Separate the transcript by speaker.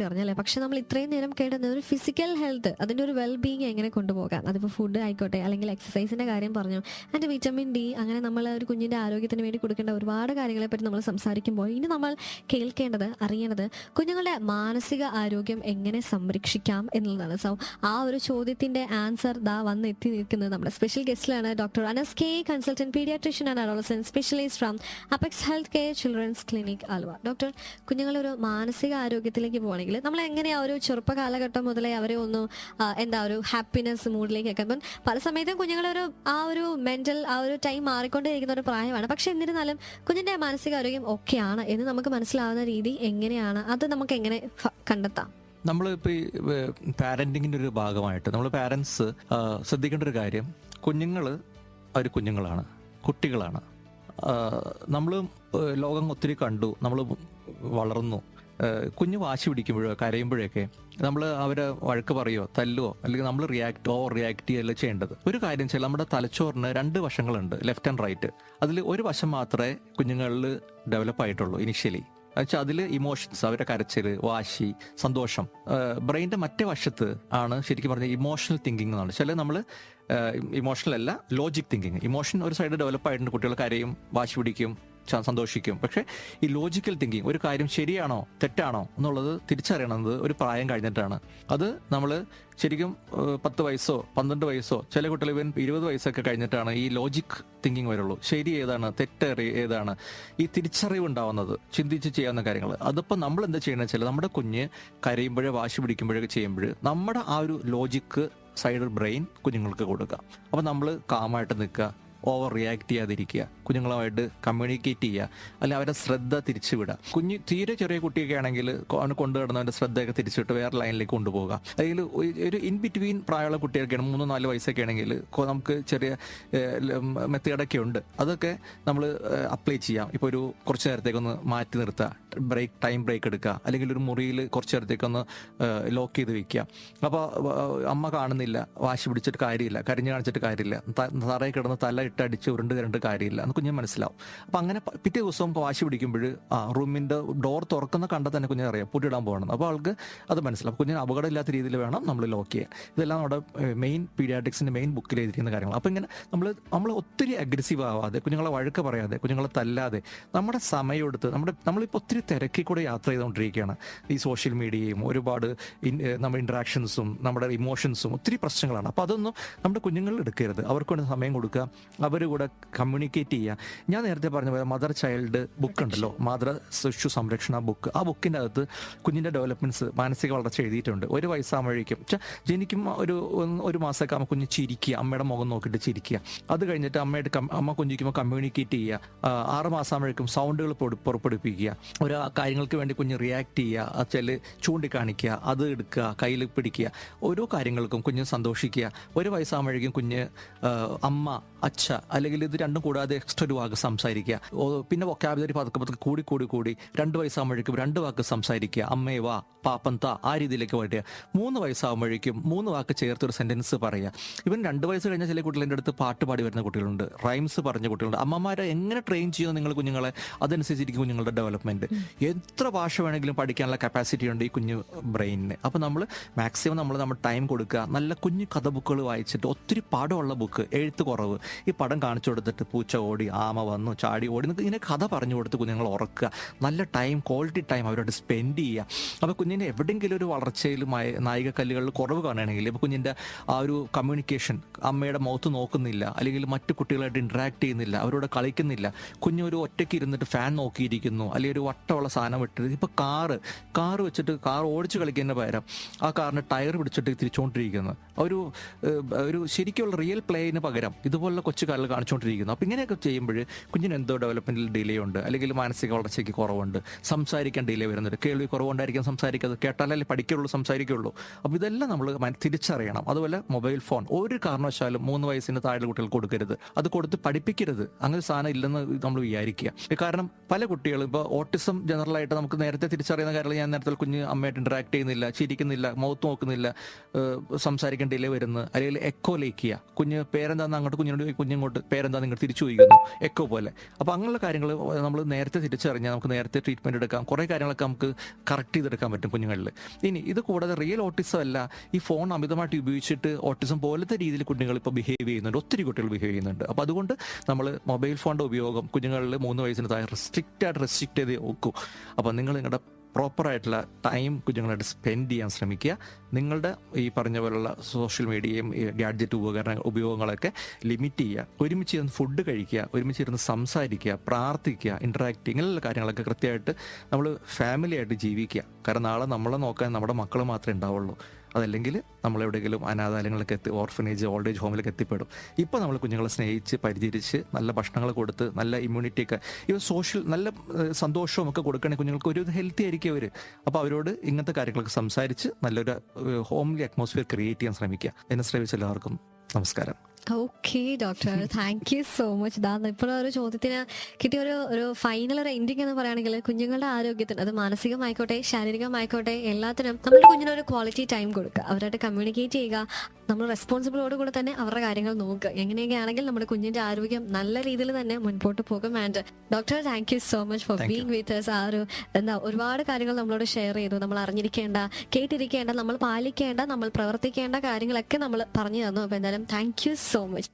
Speaker 1: Correct അറിഞ്ഞല്ലേ പക്ഷെ നമ്മൾ ഇത്രയും നേരം കേട്ടത് ഒരു ഫിസിക്കൽ ഹെൽത്ത് അതിന്റെ ഒരു വെൽ ബീങ് എങ്ങനെ കൊണ്ടുപോകാം? അതിപ്പോൾ ഫുഡ് ആയിക്കോട്ടെ അല്ലെങ്കിൽ എക്സസൈസിന്റെ കാര്യം പറഞ്ഞു. ആൻഡ് വിറ്റമിൻ ഡി അങ്ങനെ നമ്മൾ ഒരു കുഞ്ഞിന്റെ ആരോഗ്യത്തിന് വേണ്ടി കൊടുക്കേണ്ട ഒരുപാട് കാര്യങ്ങളെപ്പറ്റി നമ്മൾ സംസാരിക്കുമ്പോൾ ഇനി നമ്മൾ കേൾക്കേണ്ടത് അറിയേണ്ടത് കുഞ്ഞുങ്ങളുടെ മാനസിക ആരോഗ്യം എങ്ങനെ സംരക്ഷിക്കാം എന്നുള്ളതാണ്. സോ ആ ഒരു ചോദ്യത്തിന്റെ ആൻസർ ദാ വന്ന് എത്തി നിൽക്കുന്നത് നമ്മുടെ special ഗസ്റ്റിലാണ് doctor Anas K consultant paediatrician and adolescent specialist from Apex health care children's clinic Aluva. Doctor കുഞ്ഞുങ്ങളൊരു മാനസിക ആരോഗ്യത്തിലേക്ക് പോകണമെങ്കിൽ നമ്മൾ എങ്ങനെയാ ഒരു ചെറുപ്പ കാലഘട്ടം മുതലേ അവരെ ഒന്ന് എന്താ ഒരു ഹാപ്പിനെസ് മൂഡിലേക്ക് ഒക്കെ പല സമയത്തും കുഞ്ഞുങ്ങളെ ഒരു ആ ഒരു മെന്റൽ ആ ഒരു ടൈം മാറിക്കൊണ്ടേയിരിക്കുന്ന ഒരു പ്രായമാണ്. പക്ഷെ എന്നിരുന്നാലും കുഞ്ഞിന്റെ മാനസികാരോഗ്യം ഒക്കെയാണ് എന്ന് നമുക്ക് മനസ്സിലാവുന്ന രീതി എങ്ങനെയാണ്? അത് നമുക്ക് എങ്ങനെ കണ്ടെത്താം?
Speaker 2: നമ്മളിപ്പോൾ ഈ പാരന്റിങ്ങിന്റെ ഒരു ഭാഗമായിട്ട് നമ്മൾ പാരൻസ് ശ്രദ്ധിക്കേണ്ട ഒരു കാര്യം കുഞ്ഞുങ്ങൾ അവർ കുഞ്ഞുങ്ങളാണ് കുട്ടികളാണ്. നമ്മൾ ലോകം ഒത്തിരി കണ്ടു നമ്മൾ വളർന്നു. കുഞ്ഞ് വാശി പിടിക്കുമ്പോഴോ കരയുമ്പോഴൊക്കെ നമ്മൾ അവരെ വഴക്ക് പറയുമോ തല്ലുവോ അല്ലെങ്കിൽ നമ്മൾ റിയാക്ട് ഓവർ റിയാക്ട് ചെയ്യല്ല ചെയ്യേണ്ടത്. ഒരു കാര്യം വെച്ചാൽ നമ്മുടെ തലച്ചോറിന് രണ്ട് വശങ്ങളുണ്ട് ലെഫ്റ്റ് ആൻഡ് റൈറ്റ് അതിൽ ഒരു വശം മാത്രമേ കുഞ്ഞുങ്ങളിൽ ഡെവലപ്പ് ആയിട്ടുള്ളൂ ഇനിഷ്യലി എന്നുവെച്ചാൽ അതിൽ ഇമോഷൻസ് അവരുടെ കരച്ചിൽ വാശി സന്തോഷം. ബ്രെയിന്റെ മറ്റേ വശത്ത് ആണ് ശരിക്കും പറഞ്ഞാൽ ഇമോഷണൽ തിങ്കിങ് എന്നാണ് ചില നമ്മൾ ഇമോഷണൽ അല്ല ലോജിക് തിങ്കിങ് ഇമോഷൻ ഒരു സൈഡ് ഡെവലപ്പ് ആയിട്ടുണ്ട് കുട്ടികൾ കരയും വാശി പിടിക്കും സന്തോഷിക്കും. പക്ഷേ ഈ ലോജിക്കൽ തിങ്കിങ് ഒരു കാര്യം ശരിയാണോ തെറ്റാണോ എന്നുള്ളത് തിരിച്ചറിയണത് ഒരു പ്രായം കഴിഞ്ഞിട്ടാണ്. അത് നമ്മൾ ശരിക്കും പത്ത് വയസ്സോ പന്ത്രണ്ട് വയസ്സോ ചില കുട്ടികൾ ഇവൻ ഇരുപത് വയസ്സൊക്കെ കഴിഞ്ഞിട്ടാണ് ഈ ലോജിക് തിങ്കിങ് വരുള്ളൂ. ശരി ഏതാണ് തെറ്റ് ഏതാണ്? ഈ തിരിച്ചറിവ് ഉണ്ടാവുന്നത് ചിന്തിച്ച് ചെയ്യാവുന്ന കാര്യങ്ങൾ. അതിപ്പോൾ നമ്മൾ എന്താ ചെയ്യണമെന്ന് വെച്ചാൽ നമ്മുടെ കുഞ്ഞ് കരയുമ്പോഴേ വാശി പിടിക്കുമ്പോഴൊക്കെ ചെയ്യുമ്പോൾ നമ്മുടെ ആ ഒരു ലോജിക്ക് സൈഡ് ബ്രെയിൻ കുഞ്ഞുങ്ങൾക്ക് കൊടുക്കുക. അപ്പോൾ നമ്മൾ കാമായിട്ട് നിൽക്കുക ഓവർ റിയാക്ട് ചെയ്യാതിരിക്കുക. കുഞ്ഞുങ്ങളുമായിട്ട് കമ്മ്യൂണിക്കേറ്റ് ചെയ്യുക. അല്ലെങ്കിൽ അവരുടെ ശ്രദ്ധ തിരിച്ചുവിടുക. കുഞ്ഞ് തീരെ ചെറിയ കുട്ടിയൊക്കെ ആണെങ്കിൽ അവന് കൊണ്ടു കിടന്നവന്റെ ശ്രദ്ധയൊക്കെ തിരിച്ചിട്ട് വേറെ ലൈനിലേക്ക് കൊണ്ടുപോകുക അല്ലെങ്കിൽ ഒരു- ഒരു ഇൻ ബിറ്റ്വീൻ പ്രായമുള്ള കുട്ടികൾക്കാണ് മൂന്ന് നാല് വയസ്സൊക്കെ ആണെങ്കിൽ നമുക്ക് ചെറിയ മെത്തേഡൊക്കെ ഉണ്ട്. അതൊക്കെ നമ്മൾ അപ്ലൈ ചെയ്യാം. ഇപ്പോൾ ഒരു കുറച്ച് നേരത്തേക്കൊന്ന് മാറ്റി നിർത്തുക. ബ്രേക്ക് ടൈം ബ്രേക്ക് എടുക്കുക. അല്ലെങ്കിൽ ഒരു മുറിയിൽ കുറച്ച് നേരത്തേക്ക് ഒന്ന് ലോക്ക് ചെയ്ത് വെക്കുക. അപ്പോൾ അമ്മ കാണുന്നില്ല. വാശി പിടിച്ചിട്ട് കാര്യമില്ല. കരിഞ്ഞു കാണിച്ചിട്ട് കാര്യമില്ല. തറയിൽ കിടന്ന് തല ഇട്ട് അടിച്ച് ഉരുണ്ട് കരണ്ട് കാര്യമില്ല. എന്ന് കുഞ്ഞ് മനസ്സിലാവും. അപ്പം അങ്ങനെ പിറ്റേ ദിവസം വാശി പിടിക്കുമ്പോൾ ആ റൂമിന്റെ ഡോർ തുറക്കുന്ന കണ്ടാൽ തന്നെ കുഞ്ഞിനെ അറിയാം. പൂട്ടിയിടാൻ പോകണം. അപ്പോൾ അവൾക്ക് അത് മനസ്സിലാവും. കുഞ്ഞിന് അപകടമില്ലാത്ത രീതിയിൽ വേണം നമ്മൾ ലോക്ക് ചെയ്യാൻ. ഇതെല്ലാം നമ്മുടെ മെയിൻ പീഡിയാട്രിക്സിന്റെ മെയിൻ ബുക്കിൽ എഴുതിയിരിക്കുന്ന കാര്യങ്ങൾ അപ്പോൾ ഇങ്ങനെ നമ്മൾ നമ്മൾ ഒത്തിരി അഗ്രസീവ് ആവാതെ കുഞ്ഞുങ്ങളെ വഴക്ക് പറയാതെ കുഞ്ഞുങ്ങളെ തല്ലാതെ നമ്മുടെ സമയം എടുത്ത് നമ്മുടെ നമ്മളിപ്പോൾ ഒത്തിരി തിരക്കി കൂടെ യാത്ര ചെയ്തുകൊണ്ടിരിക്കുകയാണ്. ഈ സോഷ്യൽ മീഡിയയും ഒരുപാട് നമ്മുടെ ഇൻട്രാക്ഷൻസും നമ്മുടെ ഇമോഷൻസും ഒത്തിരി പ്രശ്നങ്ങളാണ്. അപ്പോൾ അതൊന്നും നമ്മുടെ കുഞ്ഞുങ്ങളിൽ എടുക്കരുത്. അവർക്ക് വേണ്ടി സമയം കൊടുക്കുക. അവർ കൂടെ കമ്മ്യൂണിക്കേറ്റ് ചെയ്യുക. ഞാൻ നേരത്തെ പറഞ്ഞ പോലെ മദർ ചൈൽഡ് ബുക്ക് ഉണ്ടല്ലോ. മാതൃ ശിശു സംരക്ഷണ ബുക്ക് ആ ബുക്കിന്റെ അകത്ത് കുഞ്ഞിന്റെ ഡെവലപ്മെന്റ്സ് മാനസിക വളർച്ച എഴുതിയിട്ടുണ്ട്. ഒരു വയസ്സാകുമ്പോഴേക്കും ജനിക്കും ഒരു ഒരു മാസമൊക്കെ ആകുമ്പോൾ കുഞ്ഞ് ചിരിക്കുക. അമ്മയുടെ മുഖം നോക്കിയിട്ട് ചിരിക്കുക. അത് കഴിഞ്ഞിട്ട് അമ്മയുടെ അമ്മ കുഞ്ഞിക്കുമ്പോൾ കമ്മ്യൂണിക്കേറ്റ് ചെയ്യുക. ആ, ആറ് മാസമാകുമ്പോഴേക്കും സൗണ്ടുകൾ പൊടി- പുറപ്പെടുപ്പിക്കുക ഒരു കാര്യങ്ങൾക്ക് വേണ്ടി കുഞ്ഞ് റിയാക്ട് ചെയ്യുക വെച്ചാൽ ചൂണ്ടിക്കാണിക്കുക അത് എടുക്കുക കയ്യിൽ പിടിക്കുക ഓരോ കാര്യങ്ങൾക്കും കുഞ്ഞ് സന്തോഷിക്കുക. ഒരു വയസ്സാകുമ്പോഴേക്കും കുഞ്ഞ് അമ്മ അച്ഛ അല്ലെങ്കിൽ ഇത് രണ്ടും കൂടാതെ എക്സ്ട്രാ ഒരു വാക്ക് സംസാരിക്കുക. പിന്നെ വൊക്കാബുലറി പതുക്കെ പതുക്കെ കൂടി കൂടി കൂടി രണ്ട് വയസ്സാകുമ്പോഴേക്കും രണ്ട് വാക്ക് സംസാരിക്കുക. അമ്മേ വാ പാപ്പൻ താ ആ രീതിയിലേക്ക് വരിക മൂന്ന് വയസ്സാകുമ്പോഴേക്കും മൂന്ന് വാക്ക് ചേർത്ത് ഒരു സെന്റൻസ് പറയുക. ഇവൻ രണ്ട് വയസ്സ് കഴിഞ്ഞ ചില കുട്ടികളുടെ അടുത്ത് പാട്ട് പാടി വരുന്ന കുട്ടികളുണ്ട്. റൈംസ് പറഞ്ഞ കുട്ടികളുണ്ട്. അമ്മമാരെ എങ്ങനെ ട്രെയിൻ ചെയ്യുന്നു നിങ്ങൾ കുഞ്ഞുങ്ങളെ? അതനുസരിച്ചിരിക്കും കുഞ്ഞുങ്ങളുടെ ഡെവലപ്മെന്റ് എത്ര ഭാഷ വേണമെങ്കിലും പഠിക്കാനുള്ള കപ്പാസിറ്റി ഉണ്ട് ഈ കുഞ്ഞു ബ്രെയിനിന് അപ്പോൾ നമ്മൾ മാക്സിമം നമ്മൾ നമ്മൾ ടൈം കൊടുക്കുക. നല്ല കുഞ്ഞു കഥ ബുക്കുകൾ വായിച്ചിട്ട് ഒത്തിരി പടമുള്ള ബുക്ക് എഴുത്ത് കുറവ്. ഈ പടം കാണിച്ചു കൊടുത്തിട്ട് പൂച്ച ഓടി ആമ വന്നു ചാടി ഓടി ഇങ്ങനെ കഥ പറഞ്ഞു കൊടുത്ത് കുഞ്ഞുങ്ങൾ ഉറക്കുക. നല്ല ടൈം ക്വാളിറ്റി ടൈം അവരോട് സ്പെൻഡ് ചെയ്യുക. അപ്പോൾ കുഞ്ഞിന്റെ എവിടെയെങ്കിലും ഒരു വളർച്ചയിൽ നായിക കല്ലുകളിൽ കുറവ് കാണുകയാണെങ്കിൽ ഇപ്പോൾ കുഞ്ഞിന്റെ ആ ഒരു കമ്മ്യൂണിക്കേഷൻ അമ്മയുടെ മുഖത്ത് നോക്കുന്നില്ല അല്ലെങ്കിൽ മറ്റു കുട്ടികളായിട്ട് ഇൻട്രാക്ട് ചെയ്യുന്നില്ല അവരോട് കളിക്കുന്നില്ല. കുഞ്ഞൊരു ഒറ്റയ്ക്ക് ഇരുന്നിട്ട് ഫാൻ നോക്കിയിരിക്കുന്നു അല്ലെങ്കിൽ ഒരു വട്ടമുള്ള സാധനം ഇട്ടിട്ട് ഇപ്പോൾ കാറ് കാറ് വെച്ചിട്ട് കാർ ഓടിച്ച് കളിക്കുന്നതിന് പകരം ആ കാറിന് ടയർ പിടിച്ചിട്ട് തിരിച്ചുകൊണ്ടിരിക്കുന്നു ഒരു ഒരു ശരിക്കുള്ള റിയൽ പ്ലേയിന് പകരം ഇതുപോലുള്ള കൊച്ചു കാലിൽ കാണിച്ചുകൊണ്ടിരിക്കുന്നു അപ്പോൾ ഇങ്ങനെയൊക്കെ ചെയ്യുമ്പോൾ കുഞ്ഞിന് എന്തോ ഡെവലപ്മെന്റിൽ ഡിലേ ഉണ്ട് അല്ലെങ്കിൽ മാനസിക വളർച്ചയ്ക്ക് കുറവുണ്ട് സംസാരിക്കാൻ ഡിലേ വരുന്നുണ്ട്. കേൾവി കുറവുണ്ടായിരിക്കും സംസാരിക്കാതെ. കേട്ടാലല്ലേ പഠിക്കുള്ളൂ സംസാരിക്കുള്ളൂ. അപ്പോൾ ഇതെല്ലാം നമ്മൾ തിരിച്ചറിയണം. അതുപോലെ മൊബൈൽ ഫോൺ ഒരു കാരണവശാലും മൂന്ന് വയസ്സിന് താഴെ കുട്ടികൾക്ക് കൊടുക്കരുത്. അത് കൊടുത്ത് പഠിപ്പിക്കരുത്. അങ്ങനെ സാധനം ഇല്ലെന്ന് നമ്മൾ വിചാരിക്കുക. കാരണം പല കുട്ടികളും ഇപ്പോൾ ഓട്ടിസം ജനറലായിട്ട് നമുക്ക് നേരത്തെ തിരിച്ചറിയുന്ന കാര്യങ്ങൾ ഞാൻ നേരത്തെ കുഞ്ഞ് അമ്മയായിട്ട് ഇന്ററാക്ട് ചെയ്യുന്നില്ല ചിരിക്കുന്നില്ല മൗത്ത് നോക്കുന്നില്ല സംസാരിക്കാൻ വരുന്നു അല്ലെങ്കിൽ എക്കോ ലേക്കുക കുഞ്ഞ് പേരെന്താന്ന് അങ്ങോട്ട് കുഞ്ഞിനോട് കുഞ്ഞിങ്ങോട്ട് പേരെന്താ നിങ്ങൾ തിരിച്ചു ചോദിക്കുന്നു. എക്കോ പോലെ. അപ്പോൾ അങ്ങനെയുള്ള കാര്യങ്ങൾ നമ്മൾ നേരത്തെ തിരിച്ചറിഞ്ഞാൽ നമുക്ക് നേരത്തെ ട്രീറ്റ്മെന്റ് എടുക്കാം. കുറേ കാര്യങ്ങളൊക്കെ നമുക്ക് കറക്റ്റ് ചെയ്തെടുക്കാൻ പറ്റും കുഞ്ഞുങ്ങളിൽ. ഇനി ഇത് കൂടാതെ റിയൽ ഓട്ടിസം അല്ല. ഈ ഫോൺ അമിതമായിട്ട് ഉപയോഗിച്ചിട്ട് ഓട്ടിസം പോലത്തെ രീതിയിൽ കുഞ്ഞുങ്ങൾ ഇപ്പോൾ ബിഹേവ് ചെയ്യുന്നുണ്ട്. ഒത്തിരി കുട്ടികൾ ബിഹേവ് ചെയ്യുന്നുണ്ട്. അപ്പോൾ അതുകൊണ്ട് നമ്മൾ മൊബൈൽ ഫോണിന്റെ ഉപയോഗം കുഞ്ഞുങ്ങളിൽ മൂന്ന് വയസ്സിന് താഴെ റെസ്ട്രിക്റ്റ് ആയിട്ട് റെസ്ട്രിക്റ്റ് ചെയ്ത് നോക്കൂ. അപ്പോൾ നിങ്ങൾ നിങ്ങളുടെ പ്രോപ്പറായിട്ടുള്ള ടൈം കുഞ്ഞുങ്ങളായിട്ട് സ്പെൻഡ് ചെയ്യാൻ ശ്രമിക്കുക. നിങ്ങളുടെ ഈ പറഞ്ഞ പോലുള്ള സോഷ്യൽ മീഡിയയും ഗാഡ്ജറ്റ് ഉപകരണ ഉപയോഗങ്ങളൊക്കെ ലിമിറ്റ് ചെയ്യുക. ഒരുമിച്ച് ഇരുന്ന് ഫുഡ് കഴിക്കുക ഒരുമിച്ച് ഇരുന്ന് സംസാരിക്കുക പ്രാർത്ഥിക്കുക ഇൻട്രാക്ട് ഇങ്ങനെയുള്ള കാര്യങ്ങളൊക്കെ കൃത്യമായിട്ട് നമ്മൾ ഫാമിലി ആയിട്ട് ജീവിക്കുക. കാരണം നാളെ നമ്മളെ നോക്കാൻ നമ്മുടെ മക്കൾ മാത്രമേ ഉണ്ടാവുള്ളൂ. അതല്ലെങ്കിൽ നമ്മൾ എവിടെയെങ്കിലും അനാഥാലയങ്ങളിലൊക്കെ എത്തി ഓർഫനേജ് ഓൾഡ് ഏജ് ഹോമിലൊക്കെ എത്തിപ്പെടും. ഇപ്പോൾ നമ്മൾ കുഞ്ഞുങ്ങളെ സ്നേഹിച്ച് പരിചരിച്ച് നല്ല ഭക്ഷണങ്ങൾ കൊടുത്ത് നല്ല ഇമ്മ്യൂണിറ്റി ഒക്കെ ഇവ സോഷ്യൽ നല്ല സന്തോഷവും ഒക്കെ കൊടുക്കുകയാണെങ്കിൽ കുഞ്ഞുങ്ങൾക്ക് ഒരു ഹെൽത്തി ആയിരിക്കും അവർ അപ്പോൾ അവരോട് ഇങ്ങനത്തെ കാര്യങ്ങളൊക്കെ സംസാരിച്ച് നല്ലൊരു ഹോംലി അറ്റ്മോസ്ഫിയർ ക്രിയേറ്റ് ചെയ്യാൻ ശ്രമിക്കുക. എന്നെ ശ്രമിച്ച എല്ലാവർക്കും നമസ്കാരം.
Speaker 1: Okay doctor thank you so much ദാ ഇപ്പോൾ ഒരു ചോദ്യത്തിന് കിട്ടിയ ഒരു ഒരു ഫൈനൽ ഒരു എൻഡിങ് എന്ന് പറയുകയാണെങ്കിൽ കുഞ്ഞുങ്ങളുടെ ആരോഗ്യത്തിന് അത് മാനസികമായിക്കോട്ടെ ശാരീരികമായിക്കോട്ടെ എല്ലാത്തിനും നമ്മുടെ കുഞ്ഞിനൊരു ക്വാളിറ്റി ടൈം കൊടുക്കുക. അവരായിട്ട് കമ്മ്യൂണിക്കേറ്റ് ചെയ്യുക. നമ്മൾ റെസ്പോൺസിബിളോട് കൂടെ തന്നെ അവരുടെ കാര്യങ്ങൾ നോക്കുക. എങ്ങനെയൊക്കെ ആണെങ്കിൽ നമ്മുടെ കുഞ്ഞിന്റെ ആരോഗ്യം നല്ല രീതിയിൽ തന്നെ മുൻപോട്ട് പോകും. And doctor thank you so much for being with ആ ഒരു എന്താ ഒരുപാട് കാര്യങ്ങൾ നമ്മളോട് ഷെയർ ചെയ്തു. നമ്മൾ അറിഞ്ഞിരിക്കേണ്ട കേട്ടിരിക്കേണ്ട നമ്മൾ പാലിക്കേണ്ട നമ്മൾ പ്രവർത്തിക്കേണ്ട കാര്യങ്ങളൊക്കെ നമ്മൾ പറഞ്ഞു തന്നു. അപ്പൊ എന്തായാലും താങ്ക് യു സോ മച്ച്